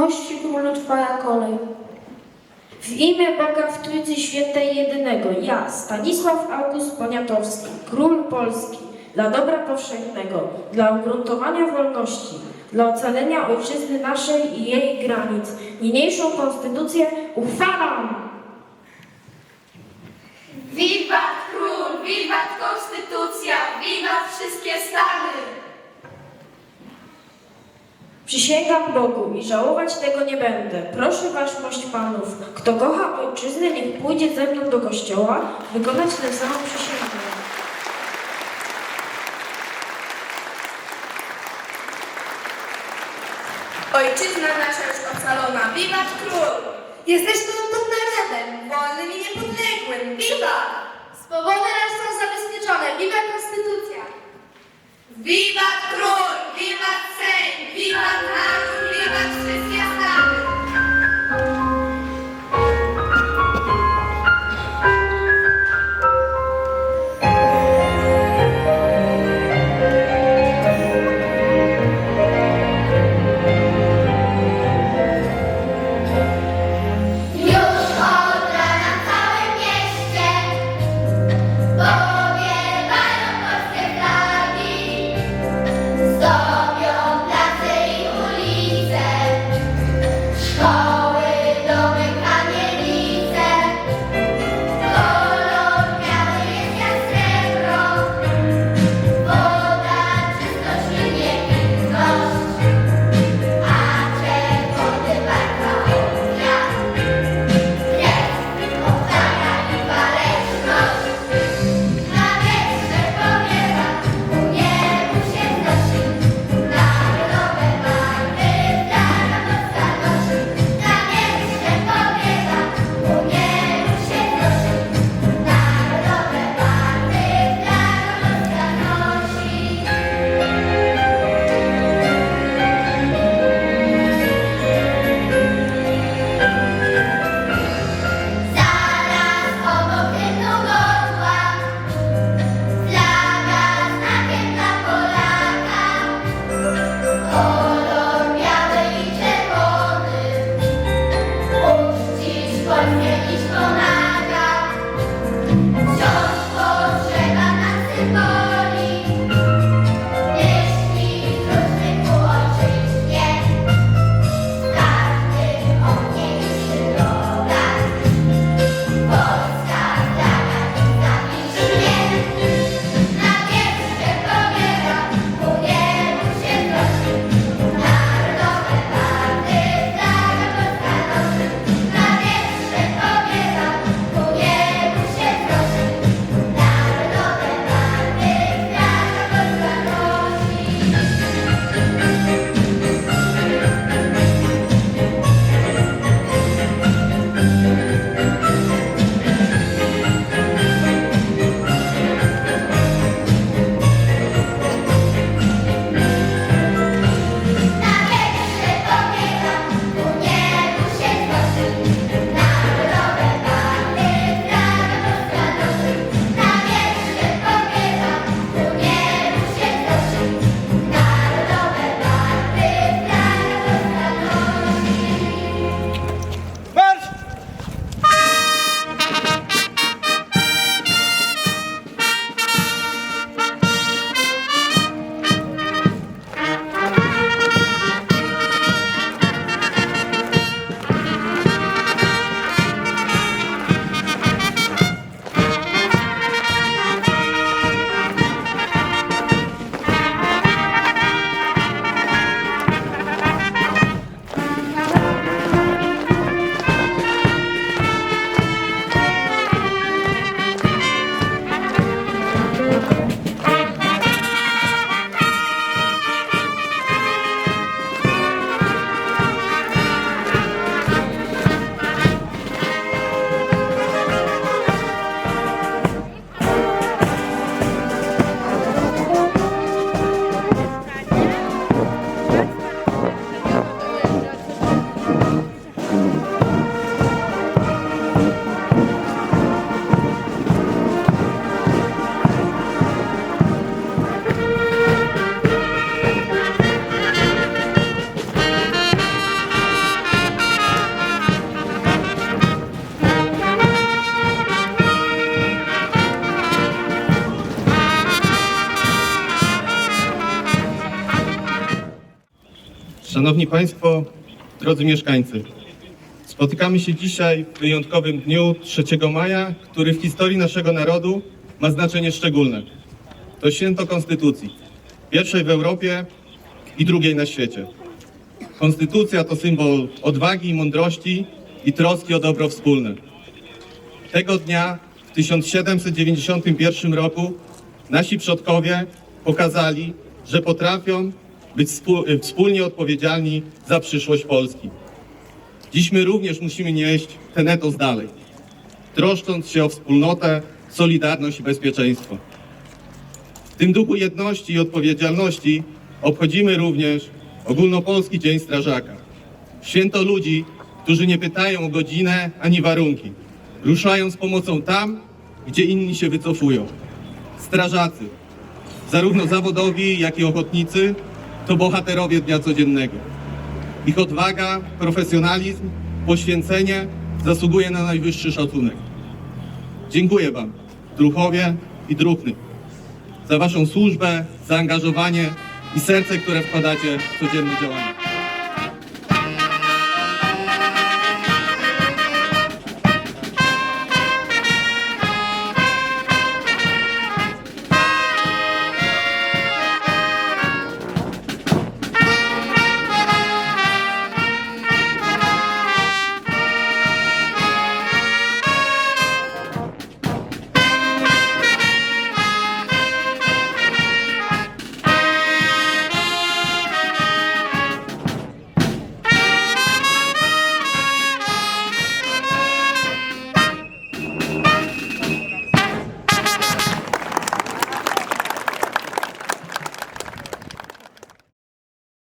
Mości królu Twoja kolej. W imię Boga w Trójcy Świętej Jedynego, ja, Stanisław August Poniatowski, król Polski, dla dobra powszechnego, dla ugruntowania wolności, dla ocalenia ojczyzny naszej i jej granic, niniejszą konstytucję uchwalam! Wiwat król, wiwat konstytucja, wiwat wszystkie stany! Przysięgam Bogu i żałować tego nie będę. Proszę waszmość panów, kto kocha ojczyznę, niech pójdzie ze mną do kościoła, wykonać tę samą przysięgę. Ojczyzna nasza już ocalona, wiwat król! Jesteśmy dumnym narodem, wolnym i niepodległym. Wiwat! Swobody nasze są zabezpieczone. Wiwa Konstytucja! Wiwat król, Szanowni Państwo, drodzy mieszkańcy, spotykamy się dzisiaj w wyjątkowym dniu 3 maja, który w historii naszego narodu ma znaczenie szczególne. To święto Konstytucji, pierwszej w Europie i drugiej na świecie. Konstytucja to symbol odwagi i mądrości i troski o dobro wspólne. Tego dnia w 1791 roku nasi przodkowie pokazali, że potrafią być współ- wspólnie odpowiedzialni za przyszłość Polski. Dziś my również musimy nieść ten etos dalej, troszcząc się o wspólnotę, solidarność i bezpieczeństwo. W tym duchu jedności i odpowiedzialności obchodzimy również Ogólnopolski Dzień Strażaka. Święto ludzi, którzy nie pytają o godzinę ani warunki. Ruszają z pomocą tam, gdzie inni się wycofują. Strażacy, zarówno zawodowi, jak i ochotnicy, to bohaterowie dnia codziennego. Ich odwaga, profesjonalizm, poświęcenie zasługuje na najwyższy szacunek. Dziękuję Wam, druchowie i druhny, za Waszą służbę, zaangażowanie i serce, które wkładacie w codzienne działania.